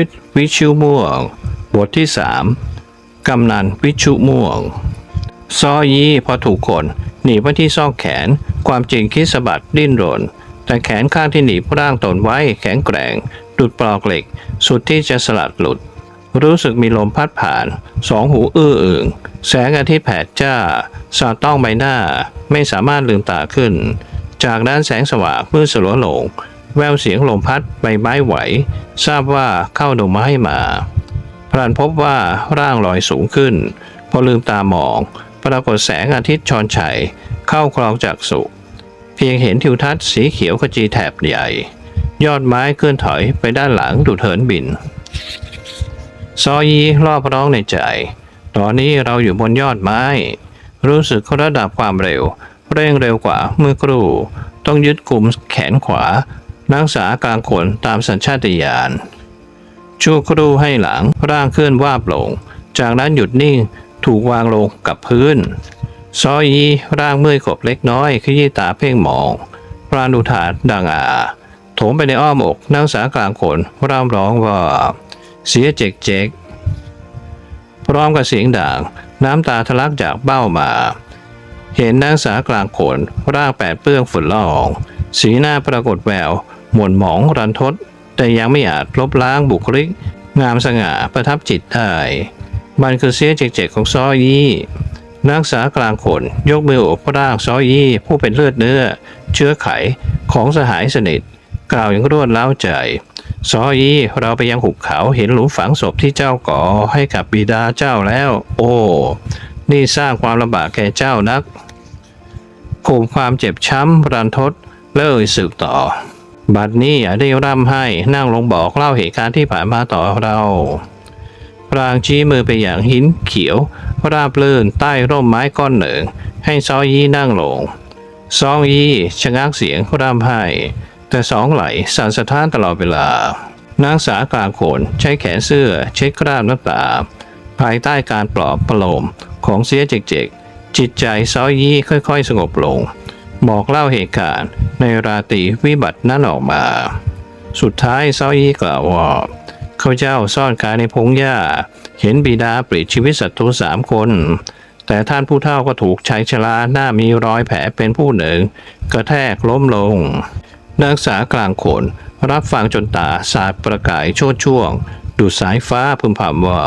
ฤทธิ์วิชุม่วง บทที่สามกำนันวิชุม่วง ซอยีพอถูกคนหนีไว้ที่ซอกแขน ความจริงคิดสะบัดดิ้นรน แต่แขนข้างที่หนีบร่างตนไว้แข็งแกร่งดุดปลอกเหล็ก สุดที่จะสลัดหลุด รู้สึกมีลมพัดผ่าน สองหูอื้ออึงแสงอาทิตย์แผดจ้า สาดต้องใบหน้า ไม่สามารถลืมตาขึ้น จากด้านแสงสว่างมืดสลัวลง แววเสียงลมพัดใบไม้ไหว ทราบว่าเข้าดงไม้มาพลันพบว่าร่างลอยสูงขึ้น พอลืมตามอง ปรากฏแสงอาทิตย์ชอนชัยเข้าคลองจากสุเพียงเห็นทิวทัศน์สีเขียวขจีแถบใหญ่ ยอดไม้เคลื่อนถอยไปด้านหลังดูเหินบิน ซอยีรอบร้องในใจ ตอนนี้เราอยู่บนยอดไม้ รู้สึกระดับความเร็ว เร่งเร็วกว่าเมื่อครู่ ต้องยึดกลุ่มแขนขวา นักษากลางขนตามสัญชาตญาณชั่วครู่ให้หลังร่างเคลื่อนวาบลง จากนั้นหยุดนิ่งถูกวางลงกับพื้น ซอยีร่างเมื่อยกบเล็กน้อยขยี้ตาเพ่งมอง ปราณุธาดังอาโถมไปในอ้อมอกนักษากลางขนร่ำร้องว่า เสียเจ๊กเจ๊กพร้อมกับเสียงด่างน้ำตาทะลักจากเบ้ามา เห็นนางสากลางขนร่างแปดเปื้องฝุ่นละออง สีหน้าปรากฏแวว หม่นหมองรันทด แต่ยังไม่อาจลบล้างบุคลิก งามสง่าประทับจิตได้ มันคือเสียเจกๆของซอยี่นักษากลางขนยกมือโอบร่างซอยี่ผู้เป็นเลือดเนื้อ เชื้อไขของสหายสนิท กล่าวอย่างรวดเล้าใจซอยี่เราไปยังหุบเขาเห็นหลุมฝังศพที่เจ้าก่อให้กับบิดาเจ้าแล้ว โอ้ นี่สร้างความลำบากแก่เจ้านักข่มความเจ็บช้ำรันทดเล่ยสืบต่อ บัดนี้อย่าได้ร่ำให้นั่งลงบอกเล่าเหตุการณ์ที่ผ่านมาต่อเราพรางชี้มือไปอย่างหินเขียว ราบลื่นใต้ร่มไม้ก้อนหนึ่ง ให้ซอยี่นั่งลง ซองยี่ชะงักเสียงร่ำไห้ แต่สองไหลสั่นสะท้านตลอดเวลานางสากลางโขนใช้แขนเสื้อเช็ดคราบน้ำตา ภายใต้การปลอบประโลมของเสียเจกๆจิตใจซอยี่ค่อยๆ สงบลง บอกเล่าเหตุการณ์ในราตรีวิบัตินั้นออกมา สุดท้ายเซอยี่กล่าวว่าเขาเจ้าซ่อนกายในพงหญ้า เห็นบิดาปลิดชีวิตศัตรูสามคน แต่ท่านผู้เฒ่าก็ถูกชายชราหน้ามีรอยแผลเป็นผู้หนึ่ง กระแทกล้มลง นักษากลางขนรับฟังจนตาสาดประกายโชดช่วง ดูสายฟ้าพึมพำว่า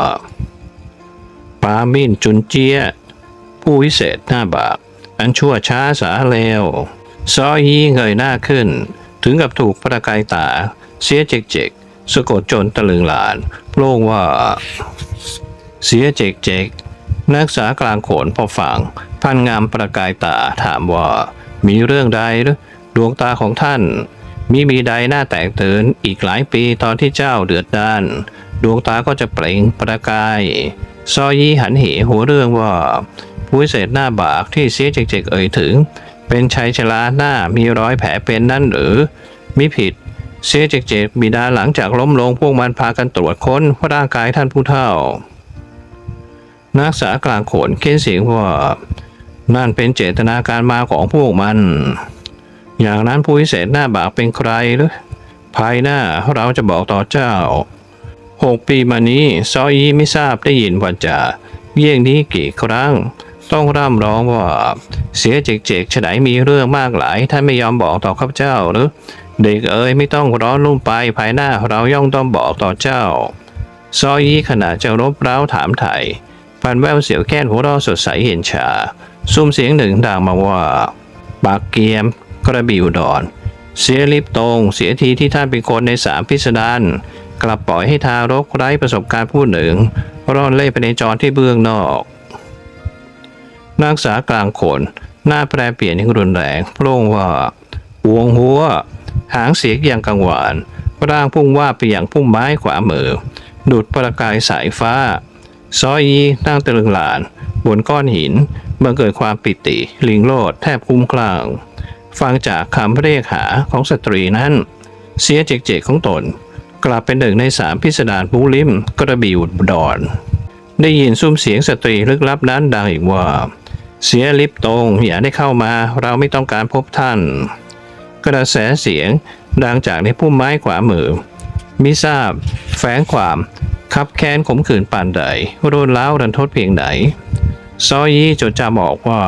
ปามินจุนเจียผู้วิเศษหน้าบาก อันชั่วช้าสาเลวซอยีเงยหน้าขึ้น ถึงกับถูกประกายตา เสียเจกเจกสะกดจนตะลึงหลานโปร่งว่า เสียเจกเจกนักษากลางโขนพอฟังพันงามประกายตาถามว่า มีเรื่องใดหรือดวงตาของท่าน มีมีใดหน้าแตกตื่นอีกหลายปีตอนที่เจ้าเดือดด้าน ดวงตาก็จะเปล่งประกายซอยีหันเหหัวเรื่องว่า ผู้วิเศษหน้าบากที่เสียเจกๆเอ่ยถึง เป็นชายชราหน้ามีรอยแผลเป็นนั่นหรือมิผิด เสียเจกๆบิดาหลังจากล้มลงพวกมันพากันตรวจค้นร่างกายท่านผู้เฒ่า นักษากลางโขนเค้นเสียงว่านั่นเป็นเจตนาการมาของพวกมัน อย่างนั้นผู้วิเศษหน้าบากเป็นใครหรือภายหน้าเราจะบอกต่อเจ้าหกปีมานี้ซอยีไม่ทราบได้ยินว่าจะเยี่ยงนี้กี่ครั้ง ต้องร่ำร้องว่า เสียเจกๆฉะไหนมีเรื่องมากหลาย ท่านไม่ยอมบอกต่อข้าพเจ้าหรือ เด็กเอ๋ยไม่ต้องร้อนรุ่มไปภายหน้าเราย่อมต้องบอกต่อเจ้า ซอยีขณะจะรบเร้าถามไถ่ฟันแววเสียวแก้นหัวเราะสดใสเห็นชาซุ้มเสียงหนึ่งดังมาว่า ปากเกียม กระบี่อุดร เสียลิบตรง เสียทีที่ท่านเป็นคนในสามพิสดารกลับปล่อยให้ทารกไร้ประสบการณ์ผู้หนึ่งร่อนเล่ไปในจรที่เบื้องนอก นักษากลางขน หน้าแปรเปลี่ยนอย่างรุนแรงโพร่งว่าหวงหัว หางเสียงอย่างกังวาน ร่างพุ่งว่าไปอย่างพุ่มไม้ขวามือ ดูดประกายสายฟ้า ซอยีนั่งตะลึงหลาน บนก้อนหินบังเกิดความปิติ ลิงโลดแทบคุ้มคลางฟังจากคำเรียกหาของสตรีนั้น เสียเจกๆของตน กลับเป็นหนึ่งในสามพิสดารผู้ลิมกระบี่อุดได้ยินซุ้มเสียงสตรีลึกลับนั้นดังอีกว่า เสียลิปตรงอย่าได้เข้ามา เราไม่ต้องการพบท่าน กระแสเสียงดังจากในพุ่มไม้ขวามือ มิทราบ แฝงความ คับแค้นขมขื่นปานใดรุนแร้าวรันทดเพียงไหน ซอยี่จดจำบอกว่า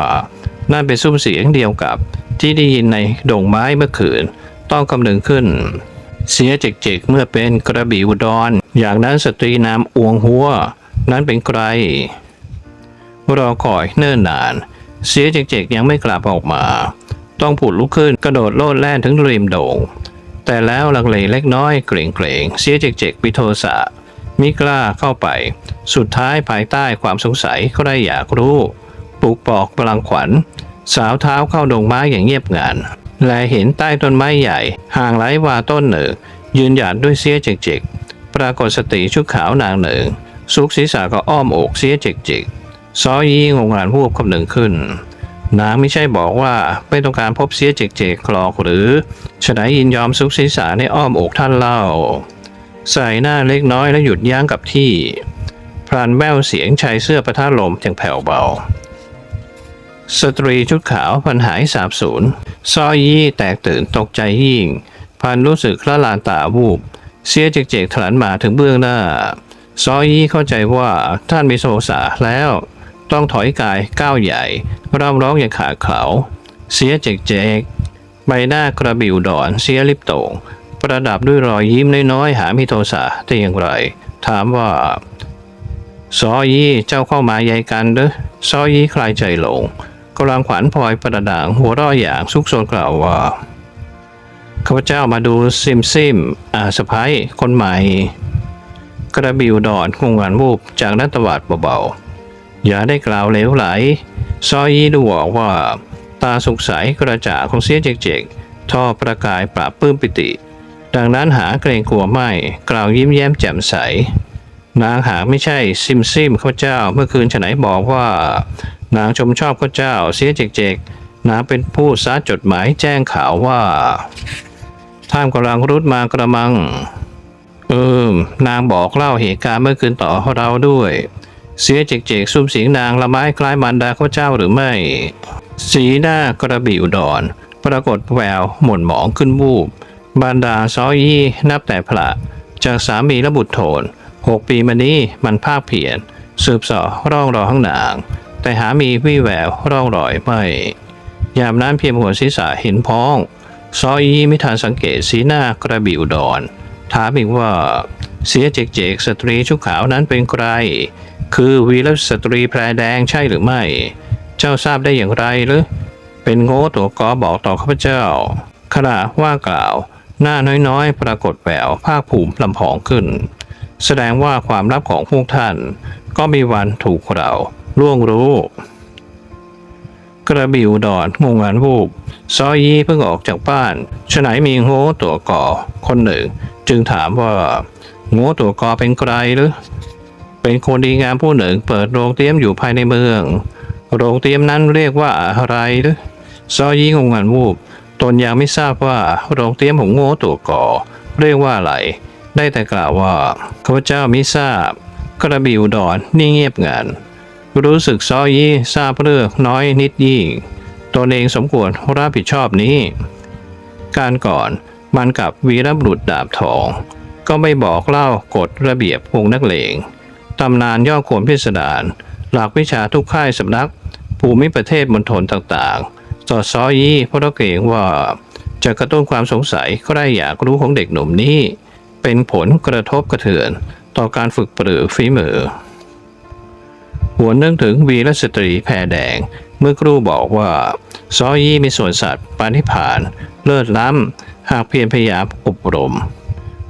นั่นเป็นซุ้มเสียงเดียวกับที่ได้ยินในดงไม้เมื่อคืน ต้องกำนึงขึ้น เสียเจกๆเมื่อเป็นกระบี่อุดรอย่างนั้นสตรีนามอวงหัว นั้นเป็นใคร รอคอยเนิ่นนาน เสียเจกๆยังไม่กลับออกมา ต้องผุดลุกขึ้นกระโดดโลดแล่นถึงริมโด่งแต่แล้วลังเลเล็กน้อยเกรงเกรงเสียเจกๆวิโทสะมิกล้าเข้าไป สุดท้ายภายใต้ความสงสัยก็ได้อยากรู้ปลุกปอกพลังขวัญ สาวเท้าเข้าดงไม้อย่างเงียบงันและเห็นใต้ต้นไม้ใหญ่ ห่างหลายวาต้นหนึ่ง ยืนหยัดด้วยเสียเจกๆปรากฏสตรีชุดขาวนางหนึ่งซุกศีรษะก็อ้อมอกเสียเจกๆ ซอยีงงงานวูบคำหนึ่งขึ้น นางไม่ใช่บอกว่าไม่ต้องการพบเสียเจกเจกคลอกหรือฉะไหนยินยอมซุกศีรษะในอ้อมอกท่านเล่า ใส่หน้าเล็กน้อยและหยุดยั้งกับที่ พรานแววเสียงชายเสื้อประทะลมอย่างแผ่วเบา สตรีชุดขาวพันหายสาบสูญซอยี่แตกตื่นตกใจยิ่ง พันรู้สึกละลานตาวูบ เสียเจกๆถลันมาถึงเบื้องหน้าซอยี่เข้าใจว่าท่านมีโซสาแล้ว ต้องถอยกายก้าวใหญ่ร่ำร้องอย่างขาดเขา เสียเจกๆใบหน้ากระบิวดอนเสียลิปโตงประดับด้วยรอยยิ้มน้อยๆหามิโทสะแต่อย่างไร ถามว่าซอยี่เจ้าเข้ามาใยกันเด้อซอยี่คลายใจลงกำลังขวัญพลอยประด่างหัวร่ออย่างซุกซนกล่าวว่าข้าพเจ้ามาดูซิมซิมอาสะพ้ายคนใหม่ กระบิวดอนคงงานวูบจากนัตวัดเบาๆ อย่าได้กล่าวเลวไหล ซอยีดูออกว่า ตาสุกใสกระจ่างของเสียเจกๆท่อประกายปราบปลื้มปิติ ดังนั้นหาเกรงกลัวไม่กล่าวยิ้มแย้มแจ่มใส นางหากไม่ใช่ซิมซิมข้าเจ้าเมื่อคืนฉไหนบอกว่า นางชมชอบข้าเจ้าเสียเจกๆนางเป็นผู้ซัดจดหมายแจ้งข่าวว่าท่ามกำลังรุดมากระมัง เอมนางบอกเล่าเหตุการณ์เมื่อคืนต่อเราด้วย เสียเจกๆซุ่มเสียงนางละไม้คล้ายมันดาข้าเจ้าหรือไม่ สีหน้ากระบี่อุดร ปรากฏแววหม่นหมองขึ้นวูบบรรดาซอยี่นับแต่พระจากสามีและบุตรโทนหกปีมานี้มันภาคเพียรสืบสอร่องรอยข้างนาง แต่หามีวี่แววร่องรอยไม่ ยามนั้นเพียงหัวศีรษะเห็นพ้อง ซอยี่ไม่ทันสังเกตสีหน้ากระบี่อุดรถามอีกว่า เสียเจกๆสตรีชุดขาวนั้นเป็นใคร คือวีรสตรีแพรแดงใช่หรือไม่ เจ้าทราบได้อย่างไรหรือ เป็นโง่ตัวกอบอกต่อข้าพเจ้าขณะว่ากล่าว หน้าน้อยๆ ปรากฏแววภาคภูมิลำพองขึ้น แสดงว่าความลับของพวกท่าน ก็มีวันถูกเราล่วงรู้ กระบิวดอนงงงานวูบซอยีเพิ่งออกจากบ้านฉะไหนมีโง่ตัวก่อคนหนึ่ง จึงถามว่า ง่ตัวก่อเป็นใครหรือ เป็นคนดีงามผู้หนึ่ง เปิดโรงเตรียมอยู่ภายในเมือง โรงเตรียมนั้นเรียกว่าอะไรหรือซอยีงงงานวูบตนยังไม่ทราบว่าโรงเตรียมของโง่ตัวก่อเรียกว่าอะไร ได้แต่กล่าวว่าข้าพเจ้าไม่ทราบ กระบิวดอนนี่เงียบงันรู้สึกซอยี่ทราบเรื่องน้อยนิดยิ่งตนเองสมควรรับผิดชอบนี้ การก่อนมันกับวีรบุรุษดาบทอง ก็ไม่บอกเล่ากฎระเบียบวงนักเลงตำนานย่อโขนพิสดารหลักวิชาทุกค่ายสำนัก ภูมิประเทศมณฑลต่างๆ สอดซอยี่เพราะเราเกรงว่าจะกระตุ้นความสงสัยก็ได้อยากรู้ของเด็กหนุ่มนี้ เป็นผลกระทบกระเทือนต่อการฝึกปรือฝีมือหัวนึกถึงวีรสตรีแผ่แดง เมื่อครูบอกว่าซอยี่มีส่วนสัตว์ปานิพาน เลิศล้ำ หากเพียรพยายามอบรม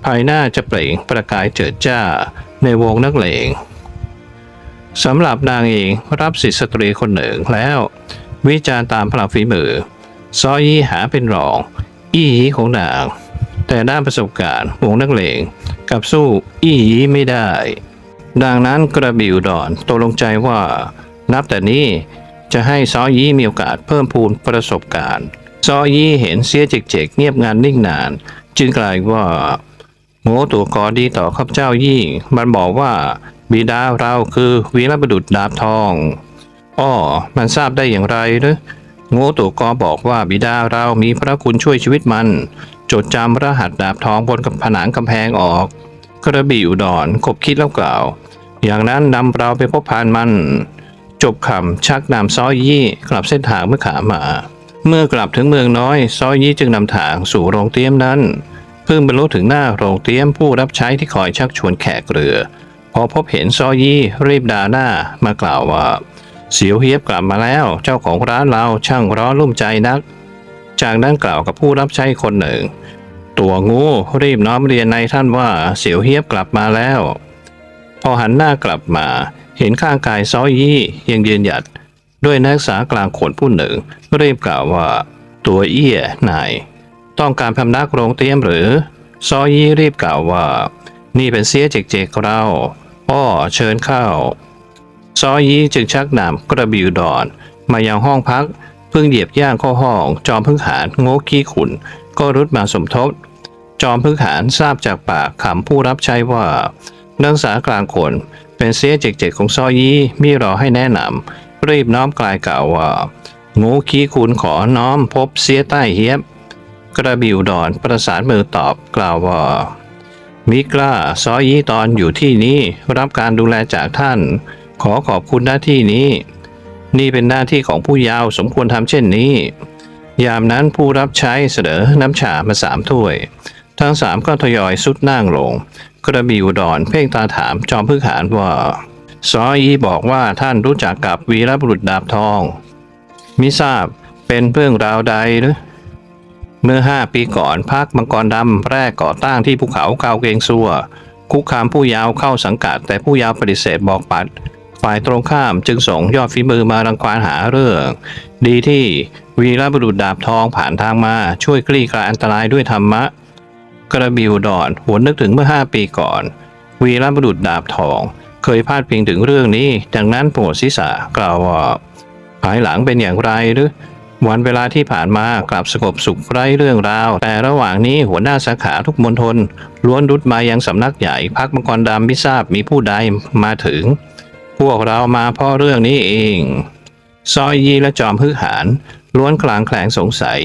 ภายหน้าจะเปล่งประกายเจิดจ้าในวงนักเลงสำหรับนางเองรับสิทธิสตรีคนหนึ่งแล้ว วิจารณ์ตามพลังฝีมือ ซอยีหาเป็นรอง อี้ยีของนาง แต่ด้านประสบการณ์วงนักเลงกับสู้อี้ยีไม่ได้ ดังนั้นกระบิวดอนตกลงใจว่า นับแต่นี้จะให้ซอยีมีโอกาสเพิ่มพูนประสบการณ์ ซอยีเห็นเสียเจกๆเงียบงานนิ่งนาน จึงกลายว่า โงตัวกอดีต่อข้าพเจ้ายิ่มันบอกว่า บิดาเราคือวีรบุรุษดาบทองอ้อมันทราบได้อย่างไรหรือโง่ตัวกอบอกว่าบิดาเรามีพระคุณช่วยชีวิตมัน จดจำรหัสดาบทองบนผนังกำแพงออก กระบี่อุดรขบคิดแล้วกล่าว อย่างนั้นนำเราไปพบพานมัน จบคำชักนำซอยยี่กลับเส้นทางเมื่อขามา เมื่อกลับถึงเมืองน้อยซอยยี่จึงนำทางสู่โรงเตี้ยมนั้น พิ่งบรรลุถึงหน้าโรงเตี้ยมผู้รับใช้ที่คอยชักชวนแขกเรือ พอพบเห็นซอยี่รีบด่าหน้ามากล่าวว่า เสียวเฮียบกลับมาแล้ว เจ้าของร้านเราช่างร้อนรุ่มใจนัก จากนั้นกล่าวกับผู้รับใช้คนหนึ่ง ตัวงูรีบน้อมเรียนในท่านว่าเสียวเฮียบกลับมาแล้ว พอหันหน้ากลับมา เห็นข้างกายซอยี่ยังยืนหยัด ด้วยนักศึกษากลางขนผู้หนึ่งรีบกล่าวว่า ตัวเอี้ยนาย ต้องการพำนักโรงเตรียมหรือ ซอยี่รีบกล่าวว่า นี่เป็นเสียเจกๆเราอ้อเชิญเข้า ซอยี่จึงชักนำกระบิวดอน มายังห้องพัก เพิ่งเหยียบย่างเข้าห้อง จอมพึ่งหารโง่ขี้ขุน ก็รุดมาสมทบ จอมพึ่งหารทราบจากปากคำผู้รับใช้ว่านักศึกษากลางคนเป็นเสียเจกๆของซอยี่มีรอให้แนะนำรีบน้อมกลายกล่าวว่าง่ขี้ขุนขอน้อมพบเสียใต้เฮียบ กระบิวดอนประสานมือตอบกล่าวว่ามิกล้าซอยีตอนอยู่ที่นี้รับการดูแลจากท่าน ขอขอบคุณหน้าที่นี้ นี่เป็นหน้าที่ของผู้ยาวสมควรทำเช่นนี้ ยามนั้นผู้รับใช้เสนอน้ำชามาสามถ้วย ทั้งสามก็ทยอยสุดนั่งลง กระบิวดอนเพ่งตาถามจอมพึกหารว่าซอยีบอกว่าท่านรู้จักกับวีรบุรุษดาบทอง มิทราบเป็นเรื่องราวใดหรือ เมื่อห้าปีก่อนพรรคมังกรดำแรกก่อตั้งที่ภูเขาเกาเกงซัว คุกคามผู้ยาวเข้าสังกัด แต่ผู้ยาวปฏิเสธบอกปัด ฝ่ายตรงข้ามจึงส่งยอดฝีมือมารังควานหาเรื่อง ดีที่วีรบุรุษดาบทองผ่านทางมาช่วยคลี่คลายอันตรายด้วยธรรมะ กระบิวดอนหวนนึกถึงเมื่อห้าปีก่อน วีรบุรุษดาบทอง เคยพาดพิงถึงเรื่องนี้ ดังนั้นโปรดศีรษะกล่าวว่าภายหลังเป็นอย่างไรหรือ วันเวลาที่ผ่านมากลับสงบสุขไร้เรื่องราว แต่ระหว่างนี้หัวหน้าสาขาทุกมณฑลล้วนรุดมายังสำนักใหญ่พักมังกรดำไม่ทราบมีผู้ใดมาถึง พวกเรามาเพราะเรื่องนี้เอง ซอยยีและจอมฮึหานล้วนคลางแคลงสงสัย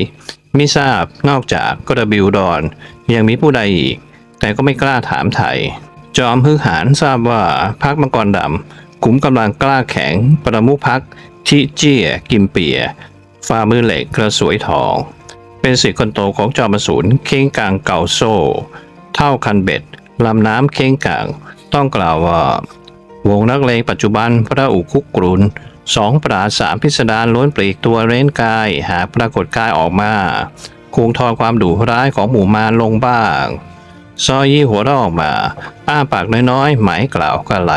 ไม่ทราบนอกจากกระบิวดอนยังมีผู้ใดอีก แต่ก็ไม่กล้าถามไทย จอมฮึหานทราบว่าพักมังกรดำขุมกำลังกล้าแข็งประมุขพักชิเจียกิมเปีย ฝ่ามือเหล็กกระสวยทอง เป็นศิษย์คนโตของจอมสูรเค้งกลางเก่าโซ่ เท่าคันเบ็ดลำน้ำเค้งกลาง ต้องกล่าวว่าวงนักเลงปัจจุบันพระอุคุกรุนสองปราสามพิสดารล้วนปลีกตัวเร้นกายหากปรากฏกายออกมาคงทอนความดุร้ายของหมู่มารลงบ้างซอยยี่หัวเราะออกมา อ้าปากน้อยๆ หมายกล่าวกะไหล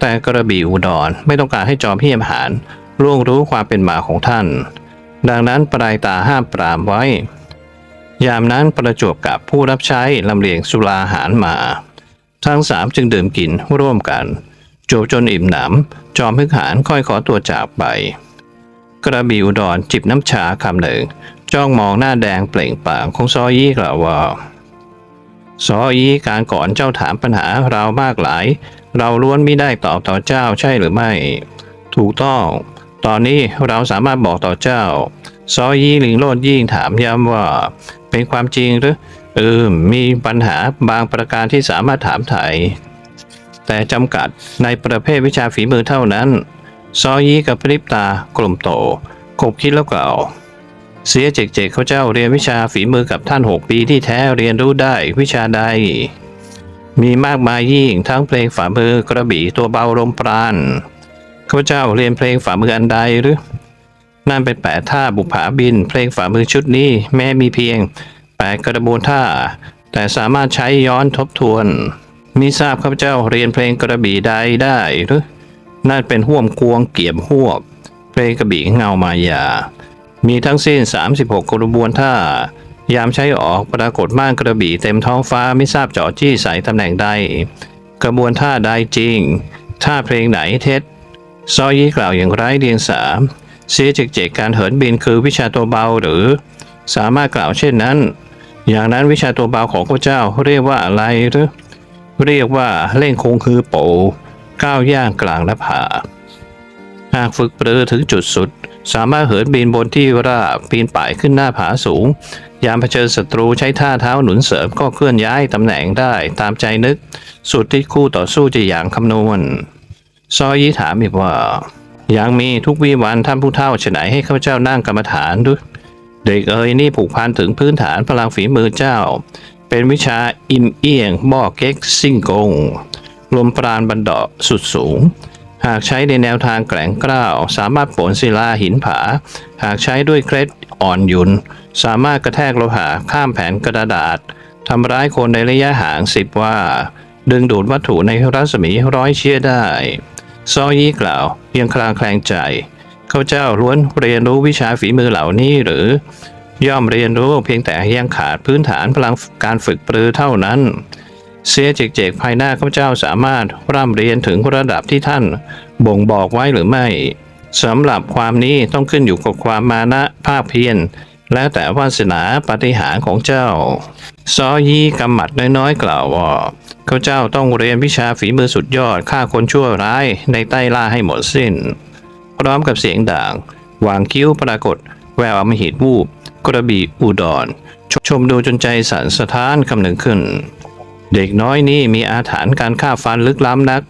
แต่กระบี่อุดรไม่ต้องการให้จอมพียมหาน ร่วงรู้ความเป็นมาของท่าน ดังนั้นปลายตาห้ามปรามไว้ ยามนั้นประจวบกับผู้รับใช้ลำเลียงสุราหารมา ทั้งสามจึงดื่มกินร่วมกันจบจนอิ่มหนำจอมพึกหานค่อยขอตัวจากไป กระบี่อุดรจิบน้ำชาคำหนึ่ง จ้องมองหน้าแดงเปล่งปากของซอยี่กล่าวว่าซอยี่การก่อนเจ้าถามปัญหาเรามากหลาย เราล้วนไม่ได้ตอบต่อเจ้าใช่หรือไม่ ถูกต้อง ตอนนี้เราสามารถบอกต่อเจ้า ซอยี่ลิงโลดยิ่งถามย้ำว่า เป็นความจริงหรือเออมีปัญหาบางประการที่สามารถถามไถ่แต่จำกัดในประเภทวิชาฝีมือเท่านั้น ซอยี่กับพริบตากลุ่มโตคบคิดแล้วกล่าว เสียเจกเจกเขาเจ้าเรียนวิชาฝีมือกับท่านหกปีที่แท้เรียนรู้ได้วิชาใด มีมากมายยิ่งทั้งเพลงฝ่ามือกระบี่ตัวเบาลมปราณ ข้าพเจ้าเรียนเพลงฝ่ามืออันใดหรือนั่นเป็นแปดท่าบุผาบิน เพลงฝ่ามือชุดนี้ แม้มีเพียงแปดกระบวนท่า แต่สามารถใช้ย้อนทบทวนมีทราบข้าพเจ้าเรียนเพลงกระบี่ใดได้หรือนั่นเป็นห่วมกวงเกี่ยมหวบ เพลงกระบี่เงามายา มีทั้งสิ้น 36 กระบวนท่า ยามใช้ออกปรากฏม่านกระบี่เต็มท้องฟ้าไม่ทราบเจาะจี้ใส่ตำแหน่งใด กระบวนท่าใดจริง ท่าเพลงไหนเท็จ ซอยีกล่าวอย่างไร้เดียงสาเสียจกเจกการเหินบินคือวิชาตัวเบาหรือ สามารถกล่าวเช่นนั้น อย่างนั้นวิชาตัวเบาของพระเจ้าเรียกว่าอะไรหรือ เรียกว่าเล่งคงคือโปก้าวย่างกลางหน้าผาหากฝึกปรือถึงจุดสุด สามารถเหินบินบนที่ราบปีนป่ายขึ้นหน้าผาสูง ยามเผชิญศัตรูใช้ท่าเท้าหนุนเสริมก็เคลื่อนย้ายตำแหน่งได้ตามใจนึก สุดที่คู่ต่อสู้จะอย่างคำนวณ ซอยีถามอีกว่า ยังมีทุกวีวันท่านผู้เฒ่าฉไหนให้ข้าพเจ้านั่งกรรมฐานด้วยเด็กเอ๋ยนี่ผูกพันถึงพื้นฐานพลังฝีมือเจ้า เป็นวิชาอิมเอียงบ่อเก๊กซิ่งกงลมปราณบันดาสุดสูง หากใช้ในแนวทางแกร่งกล้าว สามารถผลศิลาหินผา หากใช้ด้วยเคล็ดอ่อนหยุน สามารถกระแทกโลหะข้ามแผ่นกระดาษทำร้ายคนในระยะห่างสิบว่า ดึงดูดวัตถุในรัศมีร้อยเชี่ยได้ ซอยี่กล่าวเพียงคลางแคลงใจ เขาเจ้าล้วนเรียนรู้วิชาฝีมือเหล่านี้หรือย่อมเรียนรู้เพียงแต่ยังขาดพื้นฐานพลังการฝึกปรือเท่านั้น เสียเจกๆภายหน้าข้าเจ้าสามารถร่ำเรียนถึงระดับที่ท่าน บ่งบอกไว้หรือไม่สำหรับความนี้ต้องขึ้นอยู่กับความมานะภาคเพียรแล้วแต่วาสนาปฏิหารของเจ้า ซอยีกำหมัดน้อยๆกล่าวว่า ข้าเจ้าต้องเรียนวิชาฝีมือสุดยอดฆ่าคนชั่วร้ายในใต้ล่าให้หมดสิ้น พร้อมกับเสียงด่างวางคิ้วปรากฏ แววอมหิตวูบ กระบี่อุดรชชมดูจนใจสั่นสะท้านคำหนึ่งขึ้น เด็กน้อยนี่มีอาถรรพ์การฆ่าฟันลึกล้ำนัก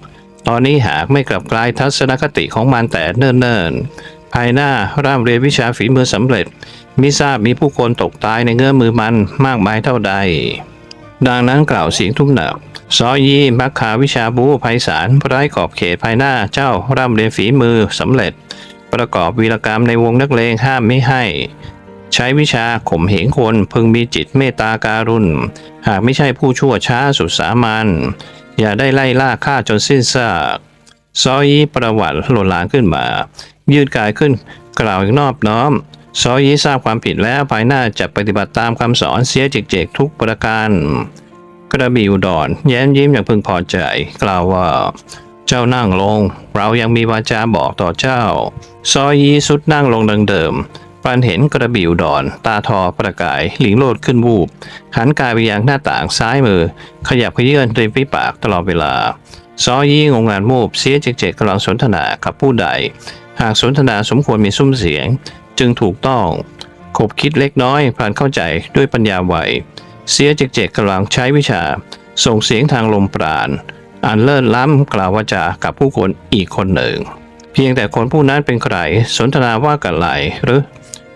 ตอนนี้หากไม่กลับกลายทัศนคติของมันแต่เนิ่นๆ ภายหน้าร่ำเรียนวิชาฝีมือสำเร็จมิทราบมีผู้คนตกตายในเงื้อมือมันมากมายเท่าใด ดังนั้นกล่าวเสียงทุกหนัก ซอยีมักขาวิชาบูไพศาลไร้ขอบเขตภายหน้าเจ้าร่ำเรียนฝีมือสำเร็จ ประกอบวีรกรรมในวงนักเลงห้ามไม่ให้ ใช้วิชาข่มเหงคนพึงมีจิตเมตตาการุณ หากไม่ใช่ผู้ชั่วช้าสุดสามัญอย่าได้ไล่ล่าฆ่าจนสิ้นซากซอยีประวัติหล่นหลางขึ้นมา ยืดกายขึ้นกล่าวอย่างนอบน้อมซอยีทราบความผิดแล้วภายหน้าจะปฏิบัติตามคำสอนเสียเจกๆทุกประการ กระบี่อุดรแย้มยิ้มอย่างพึงพอใจ กล่าวว่า เจ้านั่งลง เรายังมีวาจาบอกต่อเจ้า ซอยีสุดนั่งลงดังเดิมปันเห็นกระบี่อุดร ตาทอประกายหลิงโลดขึ้นวูบหันกายไปยังหน้าต่างซ้ายมือ ขยับขยื่นริมฝีปากตลอดเวลา ซอยี่งงงานมูบเสียเจกๆกำลังสนทนากับผู้ใด หากสนทนาสมควรมีซุ้มเสียง จึงถูกต้อง ขบคิดเล็กน้อยพลานเข้าใจด้วยปัญญาไว เสียเจกๆกำลังใช้วิชา ส่งเสียงทางลมปราณ อันเลิศล้ำกล่าววาจากับผู้คนอีกคนหนึ่ง เพียงแต่คนผู้นั้นเป็นใครสนทนาว่ากันไรหรือ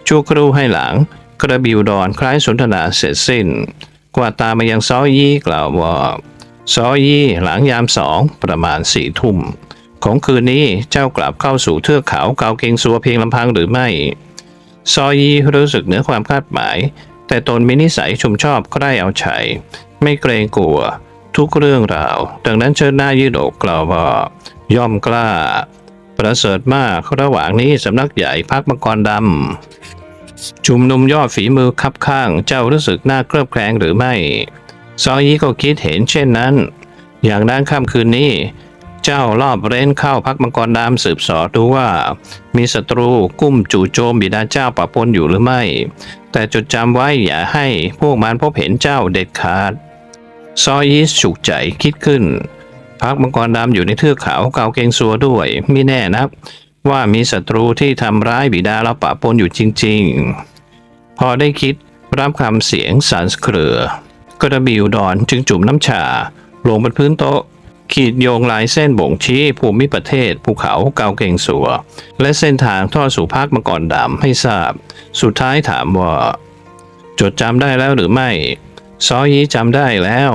ชั่วครู่ให้หลัง กระบิวดอนคล้ายสนทนาเสร็จสิ้น กว่าดตามายังซอยี่กล่าวว่าซอยี่หลังยามสองประมาณสี่ทุ่มของคืนนี้เจ้ากลับเข้าสู่เทือกเขาเกาเกงซัวเพียงลำพังหรือไม่ ซอยี่รู้สึกเหนือความคาดหมาย แต่ตนมีนิสัยชุมชอบใคร่เอาชัยไม่เกรงกลัว ทุกเรื่องราว ดังนั้นเชิดหน้ายืดอกกล่าวว่าย่อมกล้า ประเสริฐมากระหว่างนี้สำนักใหญ่พักมังกรดำชุมนุมยอดฝีมือคับข้าง เจ้ารู้สึกน่าเคลือบแคลงหรือไม่ ซอยีก็คิดเห็นเช่นนั้น อย่างนั้นค่ำคืนนี้ เจ้ารอบเร้นเข้าพักมังกรดำสืบสอดูว่า มีศัตรูกุ้มจู่โจมบิดาเจ้าปะปนอยู่หรือไม่ แต่จดจำไว้อย่าให้พวกมันพบเห็นเจ้าเด็ดขาด ซอยีฉุกใจคิดขึ้น พักมังกรดำอยู่ในเทือกเขาเกาเกงซัวด้วยไม่แน่นักว่ามีศัตรูที่ทำร้ายบิดาเราปะปนอยู่จริง ๆ พอได้คิดรับคำเสียงสั่นเครือ กระบิวดอนจึงจุ่มน้ำชาลงบนพื้นโต๊ะ ขีดโยงลายเส้นบ่งชี้ภูมิประเทศ ภูเขาเกาเก่งสัว และเส้นทางท่อสู่ภาคมังกรดำให้ทราบ สุดท้ายถามว่า จดจำได้แล้วหรือไม่ซอยีจำได้แล้ว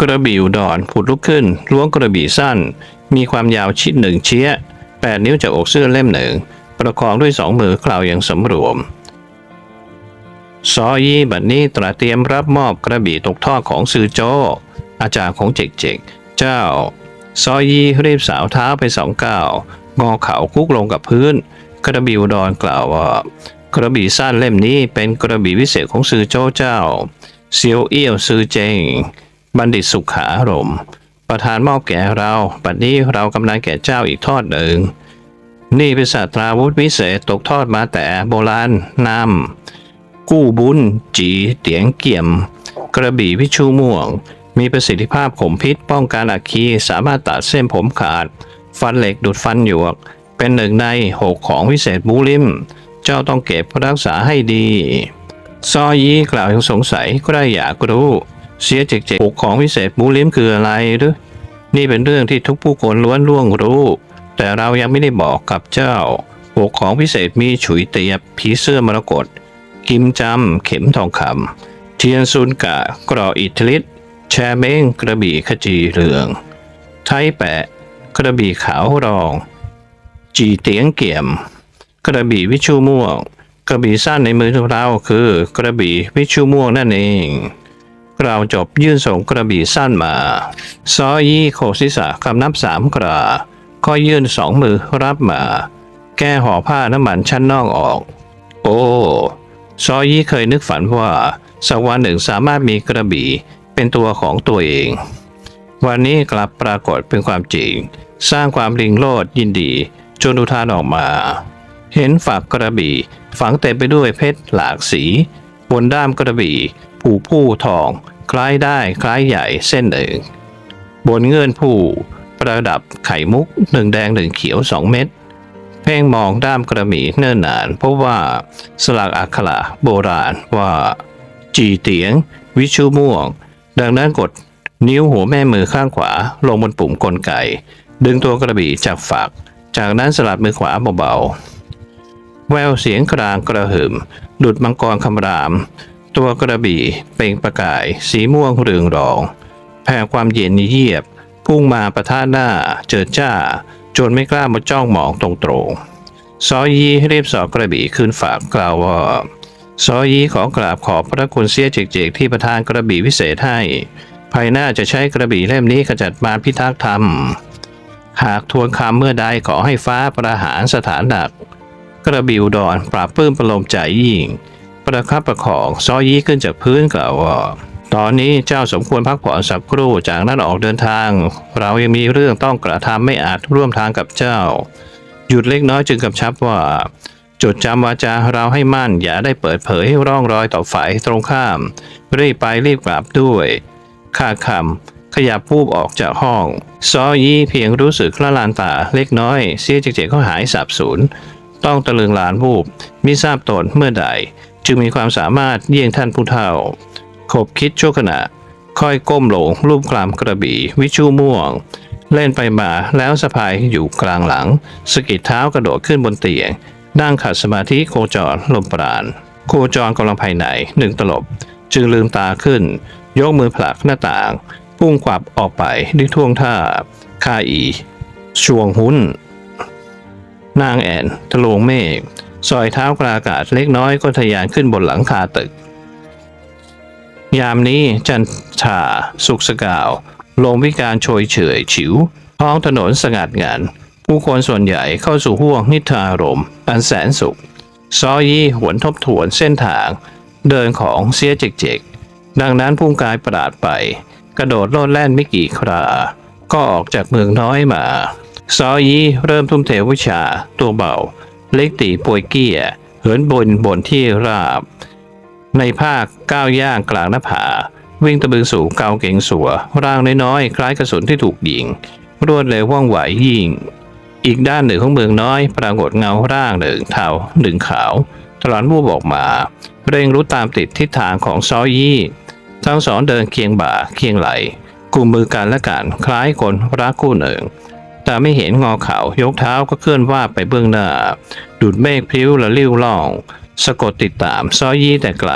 กระบี่อุดอนผุดลุกขึ้น ล้วงกระบี่สั้น มีความยาวชิดหนึ่งเชี้ยแปดนิ้วจากอกเสื้อเล่มหนึ่ง ประคองด้วยสองมือกล่าวอย่างสำรวมซอยีบัดนี้ตระเตรียมรับมอบกระบี่ตกทอดของซือโจอาจารย์ของเจกเจก เจ้า ซอยีรีบสาวเท้าไปสองก้าวงอเข่าคุกลงกับพื้น กระบี่อุดอนกล่าวว่ากระบี่สั้นเล่มนี้เป็นกระบี่วิเศษของซือโจ้เจ้าเซียวเอี้ยวซือเจง บัณฑิตสุขารมประธานมอบแก่เราบัดนี้เรากำลังแก่เจ้าอีกทอดหนึ่ง นี่เป็นศาสตราวุธวิเศษตกทอดมาแต่โบราณนำกู้บุญจีเตียงเกี่ยม กระบี่วิชูม่วง มีประสิทธิภาพข่มพิษป้องกันอัคคีสามารถตัดเส้นผมขาด ฟันเหล็กดูดฟันหยวก เป็นหนึ่งในหกของวิเศษบูลิม เจ้าต้องเก็บรักษาให้ดี ซอยีกล่าวยังสงสัยก็ได้อยากรู้เสียเจ็กเจกของพิเศษบูลิมคืออะไรหรือ นี่เป็นเรื่องที่ทุกผู้คนล้วนล่วงรู้ แต่เรายังไม่ได้บอกกับเจ้าหกของพิเศษมีฉุยเตียบผีเสื้อมรกตกิมจำเข็มทองคำเทียนซุนกะกรออิทลิต แชเม้งกระบี่ขจีเหลือง ไทยแปะ กระบี่ขาวรอง จีเตียงเกี่ยม กระบี่วิชูม่วง กระบี่สั้นในมือเราคือ กระบี่วิชูม่วงนั่นเองเราจบยื่นส่งกระบี่สั้นมา ซอยี่โคศีรษะคำนับสามกราก็ยื่นสองมือรับมา แก้ห่อผ้าน้ำมันชั้นนอกออก โอ้ ซอยี่เคยนึกฝันว่าสักวันหนึ่งสามารถมีกระบี่ เป็นตัวของตัวเอง วันนี้กลับปรากฏเป็นความจริง สร้างความริงโลดยินดี จนอุทานออกมา เห็นฝักกระบี่ ฝังเต็มไปด้วยเพชรหลากสี บนด้ามกระบี่ผูผู้ทอง คล้ายได้คล้ายใหญ่เส้นหนึ่ง บนเงื่อนผู้ประดับไข่มุกหนึ่งแดงหนึ่งเขียวสองเม็ดเพ่งมองด้ามกระบี่เนิ่นนานพบว่าสลักอักขระโบราณว่า จีเตียง วิชูม่วง ดังนั้นกดนิ้วหัวแม่มือข้างขวาลงบนปุ่มกลไก ดึงตัวกระบี่จากฝัก จากนั้นสลัดมือขวาเบาๆ แววเสียงกลางกระหึ่มดุดมังกรคำราม ตัวกระบี่เป่งประกาย สีม่วงเรืองรอง แผ่ความเย็นเยียบ พุ่งมาประท่าหน้า เจิดจ้า จนไม่กล้ามาจ้องมองตรงๆซอยีรีบสอบกระบี่ขึ้นฝากกล่าวว่า ซอยีขอกราบขอบพระคุณเสียเจกๆ ที่ประทานกระบี่วิเศษให้ ภายหน้าจะใช้กระบี่เล่มนี้ขจัดมารพิทักษ์ธรรม หากทวนคำเมื่อใดขอให้ฟ้าประหารสถานหนัก กระบิวดอนปราบปลื้มประโลมใจยิ่ง ประคับประคองซอยีขึ้นจากพื้นกล่าวว่าตอนนี้เจ้าสมควรพักผ่อนสักครู่จากนั้นออกเดินทาง เรายังมีเรื่องต้องกระทำไม่อาจร่วมทางกับเจ้า หยุดเล็กน้อยจึงกำชับว่า จดจำวาจาเราให้มั่น อย่าได้เปิดเผยให้ร่องรอยต่อฝ่ายตรงข้าม รีบไปรีบกลับด้วยข้าคำขยับพูบออกจากห้อง ซอยี่เพียงรู้สึกละลานตาเล็กน้อย เสียเจกๆเขาหายสับสูญต้องตะลึงหลานวูบมิทราบตนเมื่อใด จึงมีความสามารถเยี่ยงท่านผู้เฒ่า ขบคิดชั่วขณะ ค่อยก้มลงรูปกลามกระบี่วิชูม่วง เล่นไปมาแล้วสะพายอยู่กลางหลัง สกิดเท้ากระโดดขึ้นบนเตียง นั่งขัดสมาธิโคจรลมปราณโคจรกำลังภายในหนึ่งตลบ จึงลืมตาขึ้น ยกมือผลักหน้าต่าง พุ่งขวับออกไปด้วยท่วงท่าคาอี ช่วงหุ้น นางแอนทะลวงเมฆซอยเท้ากลาอากาศเล็กน้อยก็ทะยานขึ้นบนหลังคาตึก ยามนี้จันทราสุขสกาวลงวิการโชยเฉยฉิว ท้องถนนสงัดงาน ผู้คนส่วนใหญ่เข้าสู่ห่วงนิทรารมอันแสนสุข ซอยี่หวนทบทวนเส้นทาง เดินของเสียเจกๆ ดังนั้นพุ่งกายประหลาดไป กระโดดโลดแล่นไม่กี่ครา ก็ออกจากเมืองน้อยมา ซอยีเริ่มทุ่มเทวิชาตัวเบา เล็กตีปวยเกี้ย เหินบนบนที่ราบ ในภาคก้าวย่างกลางหน้าผา วิ่งตะบึงสู่เกาเก่งสัว ร่างน้อยๆ คล้ายกระสุนที่ถูกยิง รวดเร็วว่องไหวยิ่ง อีกด้านหนึ่งของเมืองน้อย ปรากฏเงาร่างหนึ่งเทาหนึ่งขาวตลอนวูบออกมา เร่งรู้ตามติดทิศทางของซอยี่ ทั้งสองเดินเคียงบ่าเคียงไหลกุมมือกันและกันคล้ายคนรักคู่หนึ่งแต่ไม่เห็นงอเข่ายกเท้าก็เคลื่อนว่าไปเบื้องหน้า ดูดเมฆพริ้วและลิ้วล่อง สะกดติดตามซอยี่แต่ไกล